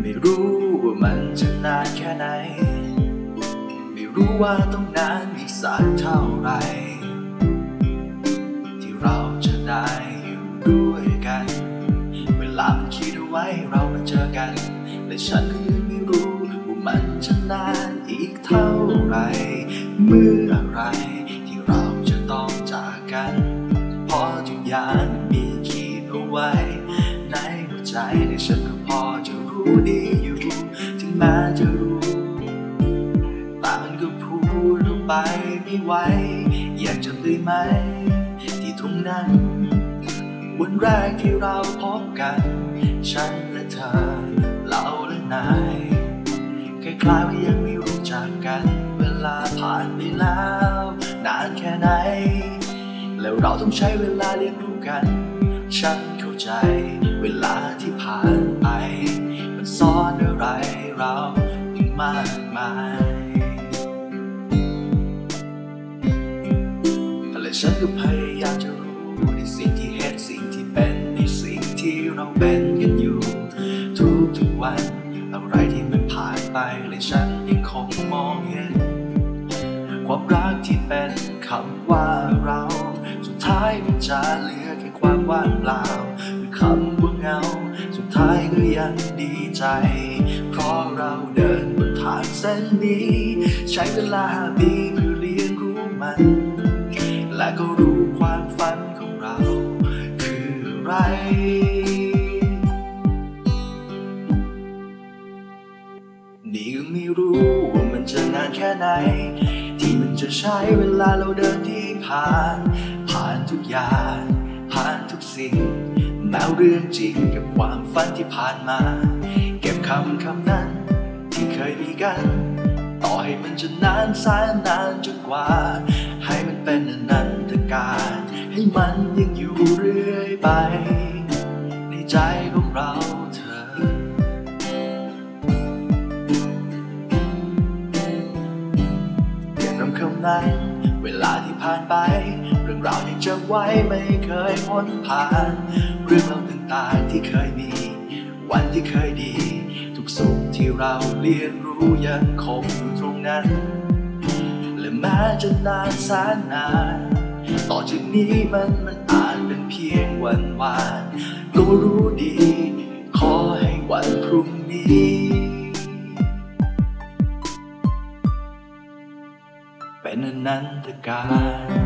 ไม่รู้ว่ามันจะนานแค่ไหน ไม่รู้ว่าต้องนานอีกสักเท่าไหร่ที่เราจะได้อยู่ด้วยกัน เวลาคิดเอาไว้เรามาเจอกัน และฉันก็ยังไม่รู้ว่ามันจะนานอีกเท่าไหร่ เมื่อไร ใจแต่ฉันก็พอจะรู้ดีอยู่ ถึงแม้จะรู้ แต่มันก็พูดออกไปไม่ไหว อยากจะได้ไหม ที่ตรงนั้น วันแรกที่เราพบกัน ฉันและเธอเราและนายคล้ายๆว่ายังไม่รู้จักกัน เวลาผ่านไปแล้ว นานแค่ไหน แล้วเราต้องใช้เวลาเรียนรู้กัน ฉันเข้าใจ เวลาที่ผ่านไป มันสอนอะไรเราอีกมากมายและฉันก็พยายามจะรู้ในสิ่งที่เห็นสิ่งที่เป็นในสิ่งที่เราเป็นกันอยู่ ทุกทุกๆวัน อะไรที่มันผ่านไปและฉันยังคงมองเห็น ความรักที่เป็นคำว่าเรา สุดท้าย มันจะเหลือแค่ความว่างเปล่าหรือคำว่าเงา สุดท้ายก็ยังดีใจ เพราะเราเดินบนทางเส้นนี้ ใช้เวลาห้าปีเพื่อเรียนรู้มัน และก็รู้ความฝันของเรา คืออะไรนี่ก็ไม่รู้ว่ามันจะนานแค่ไหน ที่มันจะใช้เวลาเราเดินที่ผ่าน ผ่านทุกอย่างผ่านทุกสิ่งแม้เรื่องจริงกับความฝันที่ผ่านมา เก็บคำคำนั้นที่เคยมีกัน ต่อให้มันจะนานแสนนานจนกว่า ให้มันเป็นอนันตการ ให้มันยังอยู่เรื่อยไป ในใจของเรา ผ่านไป เรื่องราวที่จำไว้ไม่เคยพ้นผ่าน เรื่องราวต่างๆที่เคยมี วันที่เคยดี ทุกสุขที่เราเรียนรู้ยังคงอยู่ตรงนั้น และแม้จะนานแสนนาน ต่อจากนี้มันมันอาจเป็นเพียงวันวานก็รู้ดี ขอให้วันพรุ่งนี้ เป็นอนันตการ